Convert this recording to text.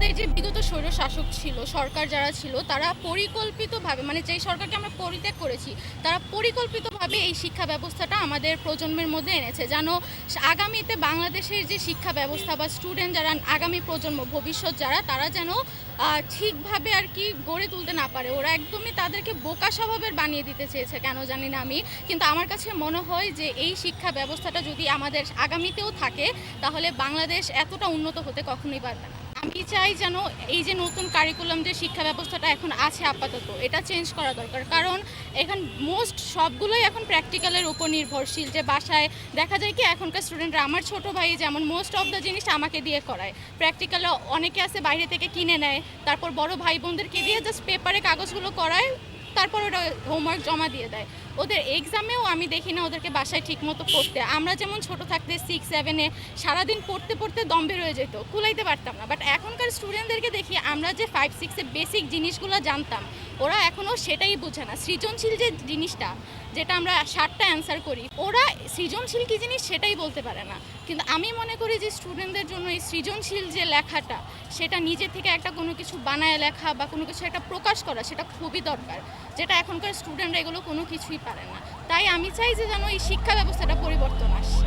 আমাদের যে বিগত স্বৈর শাসক ছিল, সরকার যারা ছিল, তারা পরিকল্পিতভাবে মানে যেই সরকারকে আমরা পরিত্যাগ করেছি, তারা পরিকল্পিতভাবে এই শিক্ষা ব্যবস্থাটা আমাদের প্রজন্মের মধ্যে এনেছে। যেন আগামীতে বাংলাদেশের যে শিক্ষা ব্যবস্থা বা স্টুডেন্ট যারা আগামী প্রজন্ম, ভবিষ্যৎ যারা, তারা যেন ঠিকভাবে আর কি গড়ে তুলতে না পারে। ওরা একদমই তাদেরকে বোকা স্বভাবের বানিয়ে দিতে চেয়েছে, কেন জানি না আমি। কিন্তু আমার কাছে মনে হয় যে, এই শিক্ষা ব্যবস্থাটা যদি আমাদের আগামীতেও থাকে, তাহলে বাংলাদেশ এতটা উন্নত হতে কখনোই পারবে না। আমি চাই যেন এই যে নতুন কারিকুলাম যে শিক্ষা ব্যবস্থাটা এখন আছে আপাতত, এটা চেঞ্জ করা দরকার। কারণ এখন মোস্ট সবগুলোই এখন প্র্যাকটিক্যালের উপর নির্ভরশীল যে বাসায় দেখা যায় কি এখনকার স্টুডেন্টরা আমার ছোট ভাই যেমন মোস্ট অফ দ্য জিনিস আমাকে দিয়ে করায়। প্র্যাকটিক্যালে অনেকে আছে বাইরে থেকে কিনে নেয়, তারপর বড় ভাই বোনদেরকে দিয়ে জাস্ট পেপারে কাগজগুলো করায় তারপর ওরা হোমওয়ার্ক জমা দিয়ে দেয়। ওদের এক্সামেও আমি দেখি না ওদেরকে বাসায় ঠিকমতো পড়তে। আমরা যেমন ছোট থাকতে সিক্স সেভেনে সারাদিন পড়তে পড়তে দম রয়ে যেত, কুলাইতে পারতাম না। বাট এখনকার স্টুডেন্টদেরকে দেখি আমরা যে ফাইভ সিক্সে বেসিক জিনিসগুলো জানতাম ওরা এখনও সেটাই বোঝে না। সৃজনশীল যে জিনিসটা, যেটা আমরা ষাটটা অ্যান্সার করি, ওরা সৃজনশীল কী জিনিস সেটাই বলতে পারে না। কিন্তু আমি মনে করি যে স্টুডেন্টদের জন্য এই সৃজনশীল যে লেখাটা, সেটা নিজে থেকে একটা কোনো কিছু বানায় লেখা বা কোনো কিছু একটা প্রকাশ করা, সেটা খুবই দরকার, যেটা এখনকার স্টুডেন্টরা এগুলো কোনো কিছুই পারে না। তাই আমি চাই যে যেন এই শিক্ষা ব্যবস্থাটা পরিবর্তন আসছে।